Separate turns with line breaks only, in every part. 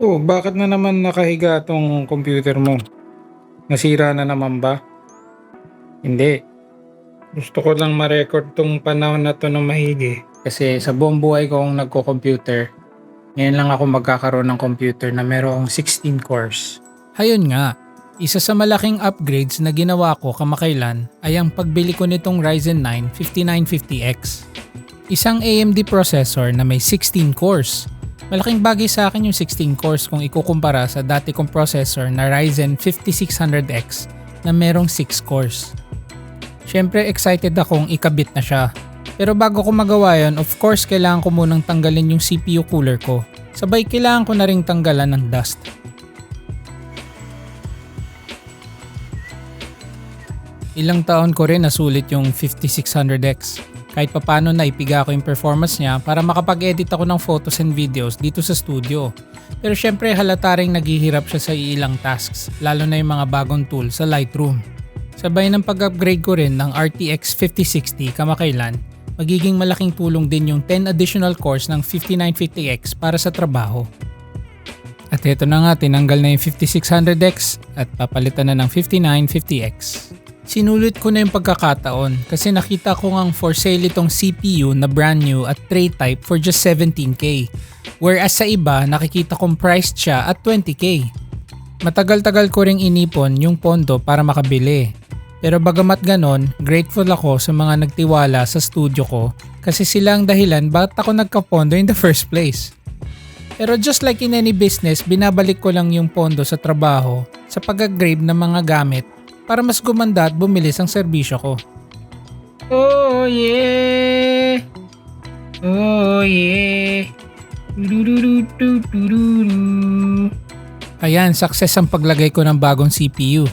Oh, bakit na naman nakahiga tong computer mo? Nasira na naman ba? Hindi. Gusto ko lang ma-record tong panahon na to ng mahigi. Kasi sa buong buhay ko kung nagko-computer, ngayon lang ako magkakaroon ng computer na merong 16 cores.
Hayun nga, isa sa malaking upgrades na ginawa ko kamakailan ay ang pagbili ko nitong Ryzen 9 5950X. Isang AMD processor na may 16 cores. Malaking bagay sa akin yung 16 cores kung ikukumpara sa dati kong processor na Ryzen 5600X na merong 6 cores. Siyempre excited akong ikabit na siya. Pero bago ko magawa yon, of course kailangan ko munang tanggalin yung CPU cooler ko. Sabay kailangan ko na ring tanggalan ng dust. Ilang taon ko rin nasulit yung 5600X. Kahit papano na ipiga ko yung performance niya para makapag-edit ako ng photos and videos dito sa studio. Pero syempre halata rin naghihirap siya sa ilang tasks, lalo na yung mga bagong tool sa Lightroom. Sabay ng pag-upgrade ko rin ng RTX 5060 kamakailan, magiging malaking tulong din yung 10 additional cores ng 5950X para sa trabaho. At ito na nga, tinanggal na yung 5600X at papalitan na ng 5950X. Sinulit ko na yung pagkakataon kasi nakita ko ngang for sale itong CPU na brand new at tray type for just 17k. Whereas sa iba, nakikita kong priced siya at 20k. Matagal-tagal ko ring inipon yung pondo para makabili. Pero bagamat ganon, grateful ako sa mga nagtiwala sa studio ko kasi sila ang dahilan bakit ako nagkapondo in the first place. Pero just like in any business, binabalik ko lang yung pondo sa trabaho sa pag-grave ng mga gamit para mas gumanda at bumilis ang serbisyo ko.
Oh yeah! Oh yeah!
Ayan, success ang paglagay ko ng bagong CPU.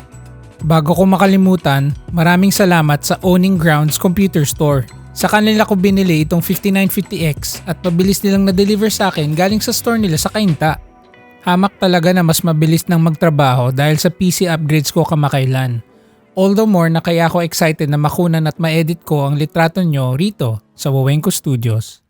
Bago ko makalimutan, maraming salamat sa Owning Grounds Computer Store. Sa kanila ko binili itong 5950X at mabilis nilang na-deliver sa akin galing sa store nila sa Kainta. Hamak talaga na mas mabilis nang magtrabaho dahil sa PC upgrades ko kamakailan. All the more na kaya ako excited na makunan at ma-edit ko ang litrato nyo rito sa Wawenko Studios.